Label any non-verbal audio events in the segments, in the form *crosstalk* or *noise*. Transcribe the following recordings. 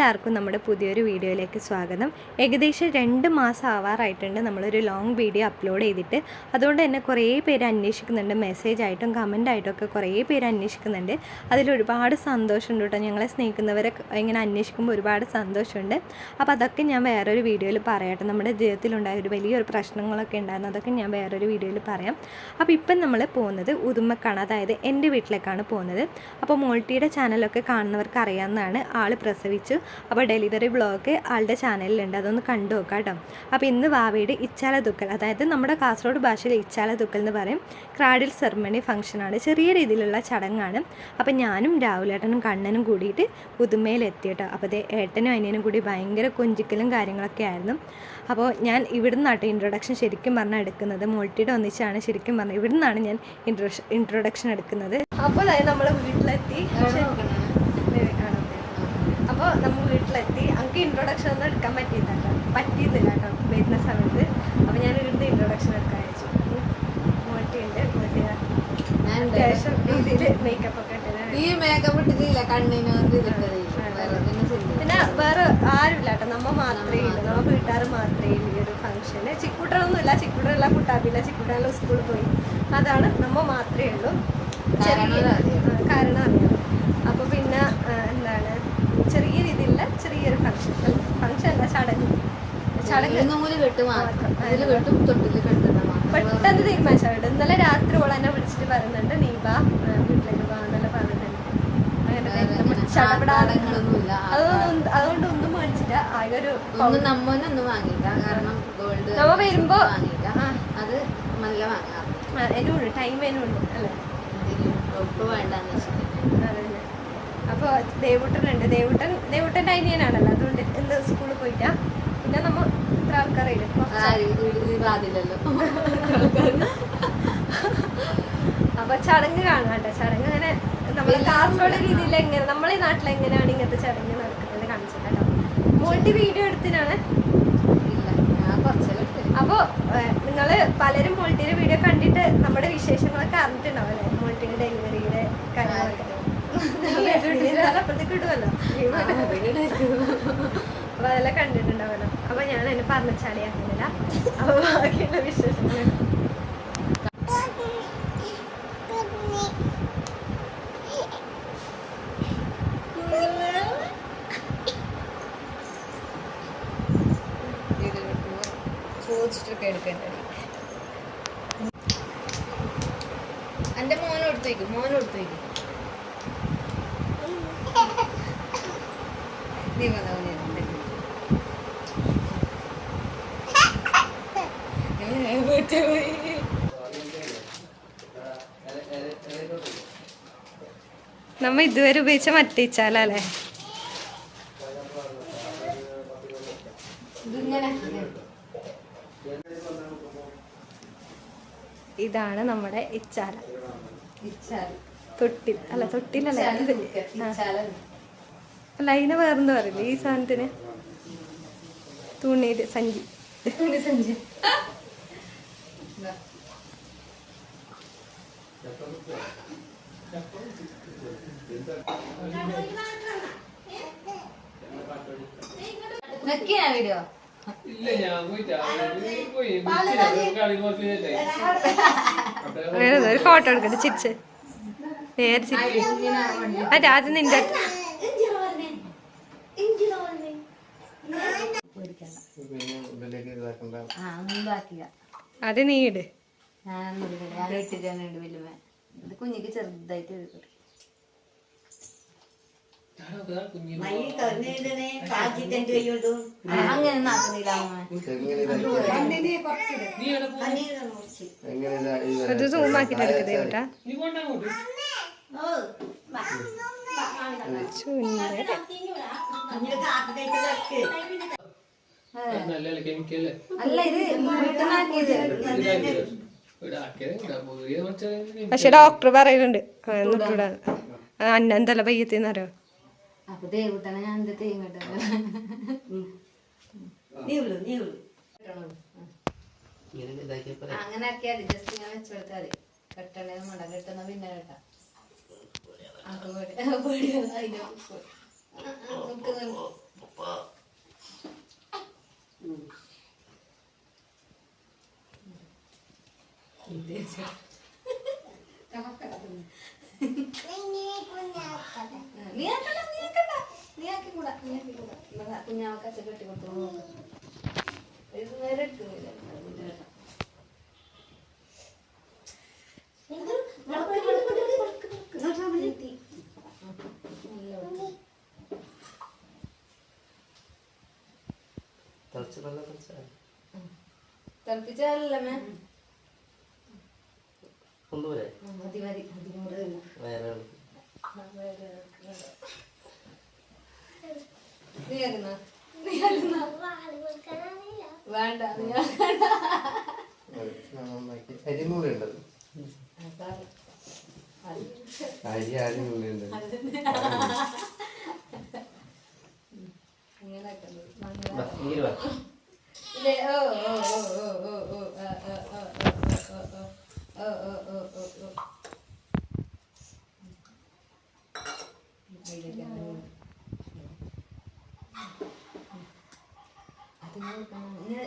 എല്ലാവർക്കും നമ്മുടെ പുതിയൊരു വീഡിയോയിലേക്ക് സ്വാഗതം. ഏകദേശം രണ്ട് മാസം ആവാറായിട്ടുണ്ട് നമ്മളൊരു ലോങ് വീഡിയോ അപ്ലോഡ് ചെയ്തിട്ട്. അതുകൊണ്ട് തന്നെ കുറേ പേര് അന്വേഷിക്കുന്നുണ്ട്. മെസ്സേജ് ആയിട്ടും കമന്റ് ഒക്കെ കുറേ പേര് അന്വേഷിക്കുന്നുണ്ട്. അതിലൊരുപാട് സന്തോഷമുണ്ട് കേട്ടോ. ഞങ്ങളെ സ്നേഹിക്കുന്നവരെ ഇങ്ങനെ അന്വേഷിക്കുമ്പോൾ ഒരുപാട് സന്തോഷമുണ്ട്. അപ്പോൾ അതൊക്കെ ഞാൻ വേറൊരു വീഡിയോയിൽ പറയട്ടെ. നമ്മുടെ ജീവിതത്തിലുണ്ടായ ഒരു വലിയൊരു പ്രശ്നങ്ങളൊക്കെ ഉണ്ടായിരുന്നു. അതൊക്കെ ഞാൻ വേറൊരു വീഡിയോയിൽ പറയാം. അപ്പോൾ ഇപ്പം നമ്മൾ പോകുന്നത് ഉദുമക്കാണ്. അതായത് എന്റെ വീട്ടിലേക്കാണ് പോകുന്നത്. അപ്പോൾ മോൾട്ടിയുടെ ചാനലൊക്കെ കാണുന്നവർക്ക് അറിയാവുന്നതാണ്. ആൾ പ്രസവിച്ചു. അപ്പോൾ ഡെലിവറി ബ്ലോഗ് ആളുടെ ചാനലിലുണ്ട് അതൊന്ന് കണ്ടു നോക്കാം കേട്ടോ. അപ്പോൾ ഇന്ന് വാവയുടെ ഇച്ചാല ദുക്കൽ അതായത് നമ്മുടെ കാസർഗോഡ് ഭാഷയിൽ ഇച്ചാല ദുക്കൽ എന്ന് പറയും. ക്രാഡിൽ സെറമണി ഫംഗ്ഷനാണ് ചെറിയ രീതിയിലുള്ള ചടങ്ങാണ്. അപ്പോൾ ഞാനും രാഹുലേട്ടനും കണ്ണനും കൂടിയിട്ട് പുതുമയിലെത്തി കേട്ടോ. അപ്പോൾ അതേ ഏട്ടനും അനിയനും കൂടി ഭയങ്കര കൊഞ്ചിക്കലും കാര്യങ്ങളൊക്കെ ആയിരുന്നു. അപ്പോൾ ഞാൻ ഇവിടുന്നാട്ടോ ഇൻട്രൊഡക്ഷൻ ശരിക്കും പറഞ്ഞാൽ എടുക്കുന്നത്. മോൾട്ടിയുടെ ഒന്നിച്ചാണ് ശരിക്കും പറഞ്ഞത് ഇവിടുന്നാണ് ഞാൻ ഇൻട്രൊഡക്ഷൻ എടുക്കുന്നത്. അപ്പോൾ നമ്മൾ വീട്ടിലെത്തി. അപ്പോൾ നമ്മൾ വീട്ടിലെത്തി. നമുക്ക് ഇൻട്രൊഡക്ഷൻ ഒന്നും എടുക്കാൻ പറ്റിയില്ല പറ്റിയിരുന്നില്ല കേട്ടോ വരുന്ന സമയത്ത്. അപ്പോൾ ഞാൻ ഇവിടുത്തെ ഇൻട്രൊഡക്ഷൻ എടുക്കാൻ അയച്ചു മോട്ടിയുണ്ട്. മോട്ടിയ അത്യാവശ്യം രീതിയിൽ മേക്കപ്പ് ഒക്കെ ഈ മേക്കപ്പ് ഇട്ടിട്ടില്ല. കണ്ണിന്. പിന്നെ വേറെ ആരുമില്ല കേട്ടോ. നമ്മ മാത്രമേ ഉള്ളൂ നമ്മ വീട്ടുകാർ മാത്രമേ ഈ ഒരു ഫംഗ്ഷന് ചിക്കുട്ടറൊന്നുമില്ല ചിക്കുട്ടറല്ല കുട്ടാപ്പില്ല. ചിക്കുട്ടറെല്ലാം സ്കൂളിൽ പോയി. അതാണ് നമ്മ മാത്രമേ ഉള്ളൂ. കാരണം ചെറിയ- അറിയാം. ആ, കാരണം അറിയാം അപ്പോൾ പിന്നെ ആ, എന്താണ് ചെറിയ രീതിയിലുള്ള ചെറിയൊരു ഫംഗ്ഷൻ ഫംഗ്ഷൻ അല്ല ചടങ്ങ് ചടങ്ങ് ഇതിൽ നൂൽ കെട്ട് മാത്രം. കെട്ടും കെട്ടുന്ന പെട്ടെന്ന് ഇന്നലെ രാത്രി ഓൾ എന്നെ വിളിച്ചിട്ട് പറയുന്നുണ്ട് നീ വാ ആ, വീട്ടിലേക്ക് വാ എന്നെല്ലാം പറയുന്നുണ്ട് അങ്ങനെ വേറെ നമ്മൾ അങ്ങനെ ചടപടാതെ. ആർഭാടങ്ങളൊന്നുമില്ല. അതൊന്നും അതുകൊണ്ട് ഒന്നും മേടിച്ചില്ല. ആകെ ഒരു ഒന്നും നമ്മനൊന്നും വാങ്ങിയില്ല. കാരണം ഗോൾഡ് നമ്മ വരുമ്പോ വാങ്ങിയില്ല. അത് നല്ല വാങ്ങാം. ടൈം എനുണ്ട് അല്ലേ? വേണ്ടെന്ന് വെച്ചിട്ട് അതന്നെ അപ്പോൾ ദേവുട്ടനുണ്ട്. ദേവുട്ടൻ ദേവുട്ടന്റെ അനിയനാണല്ലോ. അതുകൊണ്ട് ഇന്ന് സ്കൂളിൽ പോയിട്ടാ പിന്നെ നമ്മ *laughs* അപ്പൊ ചടങ്ങ് കാണാട്ടെ ചടങ്ങ് അങ്ങനെ നമ്മുടെ കാസർഗോഡ് രീതിയിൽ എങ്ങനെ നമ്മളെ നാട്ടിൽ എങ്ങനെയാണ് ഇങ്ങനത്തെ ചടങ്ങ് നടക്കുന്നത് കാണിച്ചിട്ടോ മോട്ടി വീഡിയോ എടുത്തിനാണ്? ഇല്ല നിങ്ങൾ പലരും മോൾട്ടിയുടെ വീഡിയോ കണ്ടിട്ട് നമ്മുടെ വിശേഷങ്ങളൊക്കെ അറിഞ്ഞിട്ടുണ്ടാവും അല്ലെ? മോൾട്ടിയുടെ ഡെലിവറിയുടെ കാര്യങ്ങളൊക്കെ. അപ്പുറത്തേക്ക് *laughs* അപ്പൊ അതെല്ലാം കണ്ടിട്ടുണ്ടാവല്ലോ അപ്പൊ ഞാൻ എന്നെ പറഞ്ഞാലേ അങ്ങനെയല്ല. അപ്പൊ ബാക്കിയുള്ള വിശേഷങ്ങൾ എടുക്കേണ്ടത് എന്റെ മോനെ എടുത്തേക്കും മോനെ എടുത്തേക്കും നീ വന്നോ? നീ വന്നോ. ഏ, വീട്ടിൽ പോയി. നമ്മ ഇതുവരെ ഉപയോഗിച്ച മറ്റേ ഇച്ചാലല്ലേ? ഇതാണ് നമ്മുടെ ഇച്ചാല. തൊട്ടിൽ. അല്ല തൊട്ടിലല്ല? അല്ല അതിനെ വേറെന്ന് പറയില്ലേ ഈ സാധനത്തിന് തുണിയിൽ സഞ്ചി. തുണി സഞ്ചി. ഇതാ. വീഡിയോ ഇല്ല ഞാൻ പോയിട്ടാ നീ പോയി. വിളിച്ചില്ല കളി കുറച്ച് അങ്ങനെ ഒരു ഫോട്ടോ എടുക്കട്ടെ ചിരിച്ച്. നേരെ ചിരി. ആ രാജൻ നിന്റെ ആ ഒന്നും ബാക്കില്ല അത് നീ ഇട്. ഇത് കുഞ്ഞിക്ക് ചെറുതായിട്ട് അത് സൂം ആക്കിട്ട് എടുക്കതേ കേട്ടാ നീ അല്ല? ഇത് പക്ഷെ ഡോക്ടർ പറയുന്നുണ്ട്. എന്നിട്ടൂടാ അന്നെന്തല്ല പയ്യത്തിന്നറിയോ അപ്പൊ ദേവുട്ടനെ ഞാൻ എന്താ അങ്ങനെ ആക്കിയാൽ ജസ്റ്റ് ഇങ്ങനെ വെച്ചെടുത്താൽ മതി കെട്ടണേന്ന് മട കെട്ടുന്ന പിന്നെ കേട്ടാ. അത് പേടി- പേടി അതിന്റെ നീ കുഞ്ഞാവക്കാച്ച കെട്ടി കൊടുത്തു ഇത് നേരെ എടുക്കുന്നില്ല തിളപ്പിച്ചാലല്ലേ അരിമൂടി ഉണ്ടത് അരി അരിമൂടി ഉണ്ട് അതിങ്ങനെ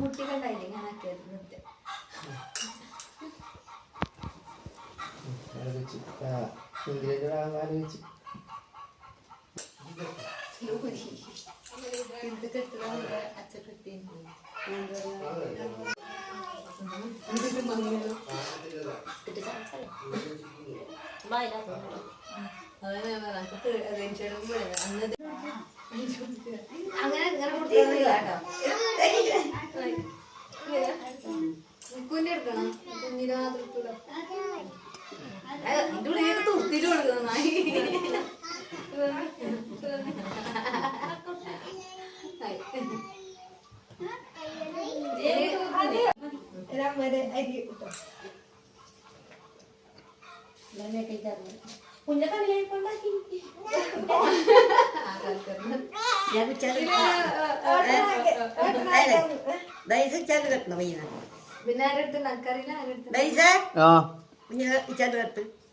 കുട്ടികളുണ്ടായില്ലേ ഇങ്ങനെ ആക്കിയത് ആലോചിച്ച് ആ സുന്ദരിയുടെ ആലോചിച്ച് അങ്ങനെ അങ്ങനെ കൊടുത്തില്ല കേട്ടോ കുഞ്ഞെടുക്കണം കുഞ്ഞിരാത്രി കുളിച്ചു കൊടുക്കും പിന്നെ ആരെടുത്ത്? നക്കറിയില്ല ആരെടുത്ത്? കുഞ്ഞ ഇച്ചാന്റെ അടുത്ത്.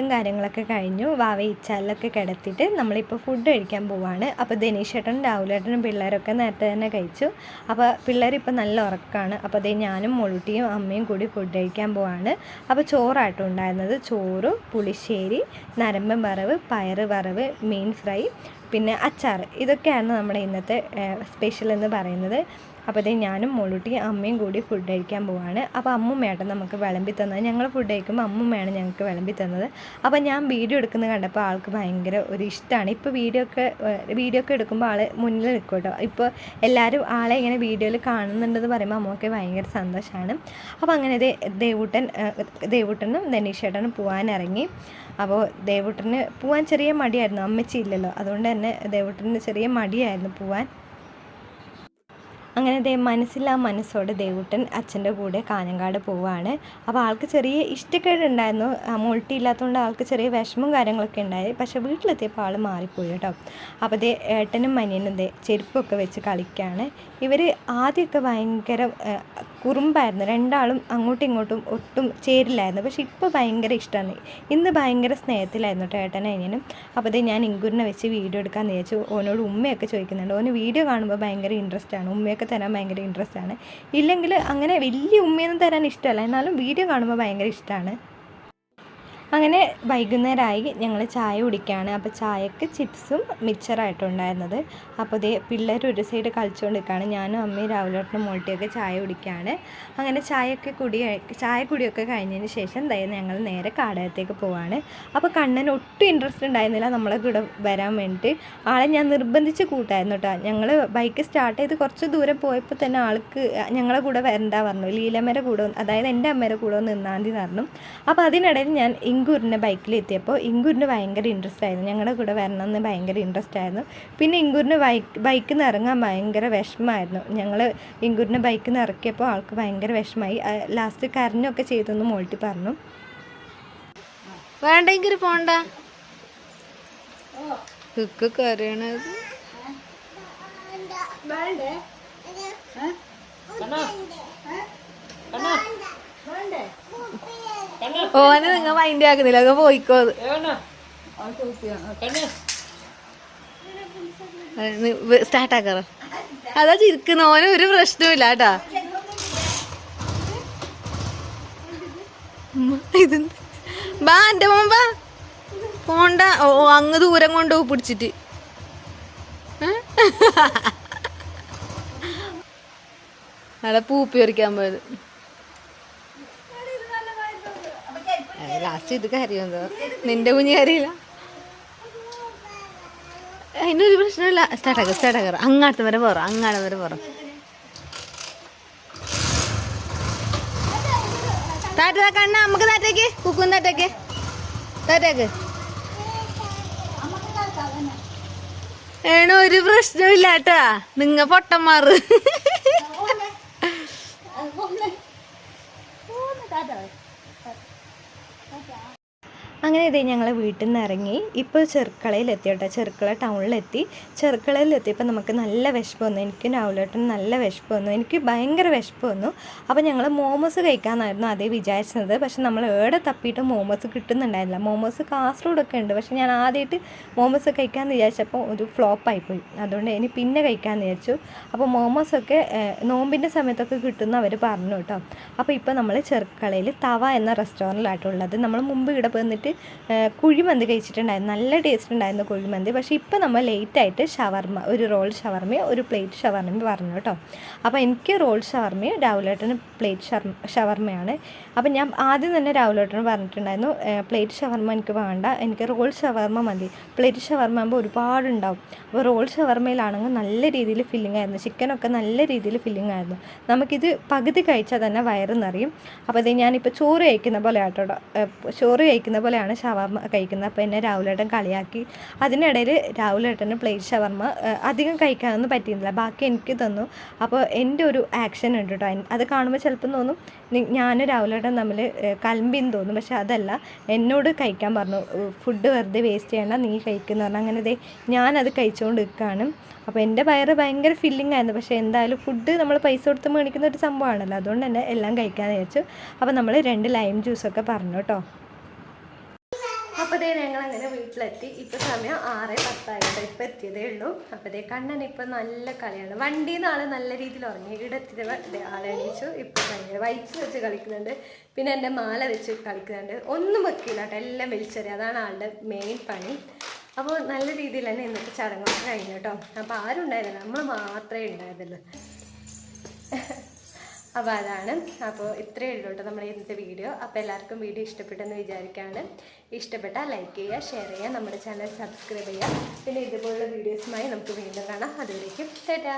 നൂലുകെട്ടും കാര്യങ്ങളൊക്കെ കഴിഞ്ഞു. വാവ ഇച്ചാലിലൊക്കെ കിടത്തിയിട്ട് നമ്മളിപ്പോൾ ഫുഡ് കഴിക്കാൻ പോവാണ്. അപ്പോൾ ധനീഷ് രാഹുലേട്ടനും പിള്ളേരൊക്കെ നേരത്തെ തന്നെ കഴിച്ചു. അപ്പോൾ പിള്ളേരിപ്പോൾ നല്ല ഉറക്കമാണ് അപ്പോൾ അതേ ഞാനും മുളുട്ടിയും അമ്മയും കൂടി ഫുഡ് കഴിക്കാൻ പോവാണ്. അപ്പോൾ ചോറായിട്ടും ഉണ്ടായിരുന്നത്. ചോറ് പുളിശ്ശേരി നരമ്പൻ വറവ് പയറ് വറവ് മീൻ ഫ്രൈ പിന്നെ അച്ചാർ ഇതൊക്കെയാണ് നമ്മുടെ ഇന്നത്തെ സ്പെഷ്യൽ എന്ന് പറയുന്നത്. അപ്പോൾ ഇതേ ഞാനും മോളൂട്ടി അമ്മയും കൂടി ഫുഡ് കഴിക്കാൻ പോവാണ്. അപ്പോൾ അമ്മുമ്മയായിട്ട് നമുക്ക് വിളമ്പി തന്നത്. ഞങ്ങൾ ഫുഡ് കഴിക്കുമ്പോൾ അമ്മുമ്മയാണ് ഞങ്ങൾക്ക് വിളമ്പി തന്നത്. അപ്പോൾ ഞാൻ വീഡിയോ എടുക്കുന്നത് കണ്ടപ്പോൾ ആൾക്ക് ഭയങ്കര ഒരു ഇഷ്ടമാണ്. ഇപ്പോൾ വീഡിയോ ഒക്കെ വീഡിയോ ഒക്കെ എടുക്കുമ്പോൾ ആൾ മുന്നിൽ നിൽക്കും കേട്ടോ. ഇപ്പോൾ എല്ലാവരും ആളെ ഇങ്ങനെ വീഡിയോയിൽ കാണുന്നുണ്ടെന്ന് പറയുമ്പോൾ അമ്മയ്ക്ക് ഭയങ്കര സന്തോഷമാണ്. അപ്പോൾ അങ്ങനെ ദേവൂട്ടൻ ദേവൂട്ടനും ധനീഷേട്ടനും പോകാനിറങ്ങി അപ്പോൾ ദേവൂട്ടന് പോകാൻ ചെറിയ മടിയായിരുന്നു. അമ്മച്ചി ഇല്ലല്ലോ അതുകൊണ്ട് തന്നെ ദേവൂട്ടന് ചെറിയ മടിയായിരുന്നു പോവാൻ. അങ്ങനെ ദേ മനസ്സില്ലാ മനസ്സോടെ ദേവുട്ടൻ അച്ഛന്റെ കൂടെ കാഞ്ഞങ്ങാട് പോവുകയാണ് അപ്പോൾ ആൾക്ക് ചെറിയ ഇഷ്ടക്കേടുണ്ടായിരുന്നു. മുൾട്ടി ഇല്ലാത്തതുകൊണ്ട് ആൾക്ക് ചെറിയ വിഷമവും കാര്യങ്ങളൊക്കെ ഉണ്ടായി. പക്ഷേ വീട്ടിലെത്തിയപ്പോൾ ആൾ മാറിപ്പോയി കേട്ടോ. അപ്പോൾ ദേ ഏട്ടനും മനിയനും ദേ ചെരുപ്പൊക്കെ വെച്ച് കളിക്കുകയാണ് ഇവർ ആദ്യമൊക്കെ ഭയങ്കര കുറുമ്പായിരുന്നു. രണ്ടാളും അങ്ങോട്ടും ഇങ്ങോട്ടും ഒട്ടും ചേരില്ലായിരുന്നു. പക്ഷെ ഇപ്പോൾ ഭയങ്കര ഇഷ്ടമാണ് ഇന്ന് ഭയങ്കര സ്നേഹത്തിലായിരുന്നു ഏട്ടനും അനിയനും. അപ്പോൾ ഞാൻ ഇങ്കുരിനെ വെച്ച് വീഡിയോ എടുക്കാൻ വിചാരിച്ചു. ഓനോട് ഉമ്മയൊക്കെ ചോദിക്കുന്നുണ്ട്. ഓന് വീഡിയോ കാണുമ്പോൾ ഭയങ്കര ഇൻട്രസ്റ്റ് ആണ്. ഉമ്മയൊക്കെ തരാൻ ഭയങ്കര ഇൻട്രസ്റ്റ് ആണ്. ഇല്ലെങ്കിൽ അങ്ങനെ വലിയ ഉമ്മയൊന്നും തരാൻ ഇഷ്ടമല്ല. എന്നാലും വീഡിയോ കാണുമ്പോൾ ഭയങ്കര ഇഷ്ടമാണ് അങ്ങനെ വൈകുന്നേരമായി ഞങ്ങൾ ചായ കുടിക്കുകയാണ് അപ്പോൾ ചായക്ക് ചിപ്സും മിച്ചറായിട്ടുണ്ടായിരുന്നത് അപ്പോൾ ഇതേ പിള്ളേർ ഒരു സൈഡ് കളിച്ചുകൊണ്ട് നിൽക്കുകയാണ് ഞാനും അമ്മയും രാവിലോട്ടിനും മോൾട്ടിയൊക്കെ ചായ കുടിക്കുകയാണ് അങ്ങനെ ചായയൊക്കെ കുടി ചായ കുടിയൊക്കെ കഴിഞ്ഞതിന് ശേഷം ദയ ഞങ്ങൾ നേരെ കാടകത്തേക്ക് പോവാണ്. അപ്പോൾ കണ്ണന് ഒട്ടും ഇൻട്രസ്റ്റ് ഉണ്ടായിരുന്നില്ല നമ്മളെ കൂടെ വരാൻ വേണ്ടിയിട്ട് ആളെ ഞാൻ നിർബന്ധിച്ച് കൂട്ടായിരുന്നു കേട്ടോ ഞങ്ങൾ ബൈക്ക് സ്റ്റാർട്ട് ചെയ്ത് കുറച്ച് ദൂരം പോയപ്പോൾ തന്നെ ആൾക്ക് ഞങ്ങളെ കൂടെ വരണ്ട പറഞ്ഞു. ലീലമ്മയുടെ കൂടെ അതായത് എന്റെ അമ്മയുടെ കൂടെ നിന്നാന്തി പറഞ്ഞു. അപ്പോൾ അതിനിടയിൽ ഞാൻ ഇങ്കൂറിന്റെ ബൈക്കിലെത്തിയപ്പോൾ ഇങ്കൂറിന് ഭയങ്കര ഇൻട്രസ്റ്റ് ആയിരുന്നു. ഞങ്ങളുടെ കൂടെ വരണമെന്ന് ഭയങ്കര ഇൻട്രസ്റ്റ് ആയിരുന്നു. പിന്നെ ഇങ്കൂറിന് ബൈക്ക് ബൈക്കിൽ നിന്ന് ഇറങ്ങാൻ ഭയങ്കര വിഷമമായിരുന്നു. ഞങ്ങൾ ഇങ്കൂറിന്റെ ബൈക്കിൽ നിന്ന് ഇറക്കിയപ്പോൾ ആൾക്ക് ഭയങ്കര വിഷമമായി. ലാസ്റ്റ് കരഞ്ഞൊക്കെ ചെയ്തെന്ന് മോൾട്ടി പറഞ്ഞു. വേണ്ടെങ്കിൽ പോണ്ട. കുക്ക് കറിയണത് ഓന് നിങ്ങൾ മൈൻഡ് ആക്കുന്നില്ല അങ്ങ് പോയിക്കോ അത്. സ്റ്റാർട്ട് ആക്കാറോ അതാ ചിരിക്കുന്ന ഓന് ഒരു പ്രശ്നമില്ല കേട്ടാ. ഇത് ബാ എന്റെ മോൻ ബാ. പോണ്ട. ഓ അങ്ങ് ദൂരം കൊണ്ട് പിടിച്ചിട്ട്? *laughs* അവിടെ പൂപ്പി ഒരിക്കാൻ പോയത്. ലാസ്റ്റ് ഇത് കരയുന്നത് നിന്റെ കുഞ്ഞ് കരയില്ല അതിനൊരു പ്രശ്നമില്ല സ്റ്റാർട്ടാക്ക സ്റ്റാർട്ടാക്കാറ അങ്ങാടത്ത് വരെ പോറ അങ്ങാടം വരെ പോറ താറ്റ കണ്ണ നമുക്ക് താറ്റേക്ക് കുക്കും താറ്റേക്ക് താറ്റേക്ക് ഏണോ ഒരു പ്രശ്നമില്ല കേട്ടാ നിങ്ങ പൊട്ടന്മാറ് അങ്ങനെ ഇതേ ഞങ്ങൾ വീട്ടിൽ നിന്ന് ഇറങ്ങി ഇപ്പോൾ ചെറുക്കളയിലെത്തി. കേട്ടോ ചെറുക്കള ടൗണിലെത്തി ചെറുക്കളയിലെത്തിയപ്പോൾ നമുക്ക് നല്ല വിശപ്പ് വന്നു. എനിക്ക് രാവിലേട്ടൻ നല്ല വിശപ്പ് വന്നു. എനിക്ക് ഭയങ്കര വിശപ്പ് വന്നു. അപ്പോൾ ഞങ്ങൾ മോമോസ് കഴിക്കാമെന്നായിരുന്നു അതേ വിചാരിച്ചത്. പക്ഷെ നമ്മൾ ഏടെ തപ്പിയിട്ട് മോമോസ് കിട്ടുന്നുണ്ടായിരുന്നില്ല. മോമോസ് കാസർഗോഡൊക്കെ ഉണ്ട്. പക്ഷെ ഞാൻ ആദ്യമായിട്ട് മോമോസ് കഴിക്കാമെന്ന് വിചാരിച്ചപ്പോൾ ഒരു ഫ്ലോപ്പായിപ്പോയി. അതുകൊണ്ട് ഇനി പിന്നെ കഴിക്കാമെന്ന് വിചാരിച്ചു. അപ്പോൾ മോമോസൊക്കെ നോമ്പിന്റെ സമയത്തൊക്കെ കിട്ടുമെന്ന് അവർ പറഞ്ഞു കേട്ടോ. അപ്പോൾ ഇപ്പോൾ നമ്മൾ ചെറുക്കളയിൽ തവ എന്ന റെസ്റ്റോറന്റിലായിട്ടുള്ളത് നമ്മൾ മുമ്പ് ഇവിടെ വന്നിട്ട് ഏഹ്, കുഴിമന്തി കഴിച്ചിട്ടുണ്ടായിരുന്നു. നല്ല ടേസ്റ്റ് ഉണ്ടായിരുന്നു കുഴിമന്തി. പക്ഷേ ഇപ്പോൾ നമ്മൾ ലേറ്റായിട്ട് ഷവർമ്മ ഒരു റോൾ ഷവർമ്മയും ഒരു പ്ലേറ്റ് ഷവർമ്മയും പറഞ്ഞു കേട്ടോ. അപ്പോൾ എനിക്ക് റോൾ ഷവർമ്മയും രാവിലേട്ടന് പ്ലേറ്റ് ഷവർമ്മയാണ് അപ്പോൾ ഞാൻ ആദ്യം തന്നെ രാവിലേട്ടന് പറഞ്ഞിട്ടുണ്ടായിരുന്നു പ്ലേറ്റ് ഷവർമ്മ എനിക്ക് വേണ്ട. എനിക്ക് റോൾ ഷവർമ്മ മതി. പ്ലേറ്റ് ഷവർമ്മ ആകുമ്പോൾ ഒരുപാടുണ്ടാവും അപ്പോൾ റോൾ ഷവർമ്മയിലാണെങ്കിൽ നല്ല രീതിയിൽ ഫില്ലിംഗ് ആയിരുന്നു. ചിക്കനൊക്കെ നല്ല രീതിയിൽ ഫില്ലിംഗ് ആയിരുന്നു. നമുക്കിത് പകുതി കഴിച്ചാൽ തന്നെ വയറ് നിറയും. അപ്പോൾ ഇത് ഞാനിപ്പോൾ ചോറ് കഴിക്കുന്ന പോലെ ആട്ടോ ചോറ് കഴിക്കുന്ന പോലെയാണ് ഷവർമ്മ കഴിക്കുന്നത്. അപ്പോൾ എന്നെ രാഹുലേട്ടൻ കളിയാക്കി. അതിനിടയിൽ രാഹുലേട്ടന് പ്ലേറ്റ് ഷവർമ്മ അധികം കഴിക്കാനൊന്നും പറ്റിയിരുന്നില്ല. ബാക്കി എനിക്ക് തന്നു. അപ്പോൾ എന്റെ ഒരു ആക്ഷൻ ഉണ്ട് കേട്ടോ അത് കാണുമ്പോൾ ചിലപ്പം തോന്നും ഞാൻ രാഹുലേട്ടൻ തമ്മിൽ കലമ്പിന്ന് തോന്നും. പക്ഷെ അതല്ല എന്നോട് കഴിക്കാൻ പറഞ്ഞു. ഫുഡ് വെറുതെ വേസ്റ്റ് ചെയ്യണ്ട നീ കഴിക്കുന്ന പറഞ്ഞു. അങ്ങനെ ദേ ഞാനത് കഴിച്ചുകൊണ്ട് നിൽക്കുകയാണ് അപ്പോൾ എന്റെ വയറ് ഭയങ്കര ഫില്ലിംഗ് ആയിരുന്നു. പക്ഷേ എന്തായാലും ഫുഡ് നമ്മൾ പൈസ കൊടുത്ത് മേടിക്കുന്ന ഒരു സംഭവമാണല്ലോ. അതുകൊണ്ട് തന്നെ എല്ലാം കഴിക്കാൻ വിചാരിച്ചു. അപ്പോൾ നമ്മൾ രണ്ട് ലൈം ജ്യൂസൊക്കെ പറഞ്ഞു കേട്ടോ അപ്പോൾ ഞങ്ങൾ അങ്ങനെ വീട്ടിലെത്തി. ഇപ്പോൾ സമയം ആറ് പത്തായിട്ട് ഇപ്പോൾ എത്തിയതേ ഉള്ളൂ. അപ്പോൾ ദേ കണ്ണൻ ഇപ്പോൾ നല്ല കളിയാണ്. വണ്ടിയിൽ നിന്ന് ആൾ നല്ല രീതിയിൽ ഉറങ്ങി. ഇവിടെ എത്തിയത് ആളെ എണീച്ചു. ഇപ്പോൾ ഭയങ്കര വൈറ്റ് വെച്ച് കളിക്കുന്നുണ്ട്. പിന്നെ എന്റെ മാല വെച്ച് കളിക്കുന്നുണ്ട്. ഒന്നും വെക്കില്ല കേട്ടോ. എല്ലാം വലിച്ചെറിയ. അതാണ് ആളുടെ മെയിൻ പണി. അപ്പോൾ നല്ല രീതിയിൽ തന്നെ ഇന്നത്തെ ചടങ്ങൊക്കെ കഴിഞ്ഞു കേട്ടോ. അപ്പോൾ ആരും ഉണ്ടായിരുന്നില്ല നമ്മൾ മാത്രമേ ഉണ്ടായിരുന്നുള്ളൂ. അപ്പോൾ അതാണ്. അപ്പോൾ ഇത്രയേ ഉള്ളൂ കേട്ടോ നമ്മുടെ ഇന്നത്തെ വീഡിയോ അപ്പോൾ എല്ലാവർക്കും വീഡിയോ ഇഷ്ടപ്പെട്ടെന്ന് വിചാരിക്കുകയാണ് ഇഷ്ടപ്പെട്ടാൽ ലൈക്ക് ചെയ്യുക ഷെയർ ചെയ്യുക നമ്മുടെ ചാനൽ സബ്സ്ക്രൈബ് ചെയ്യുക. പിന്നെ ഇതുപോലുള്ള വീഡിയോസുമായി നമുക്ക് വീണ്ടും കാണാം. അതുവരേക്കും ടാറ്റാ.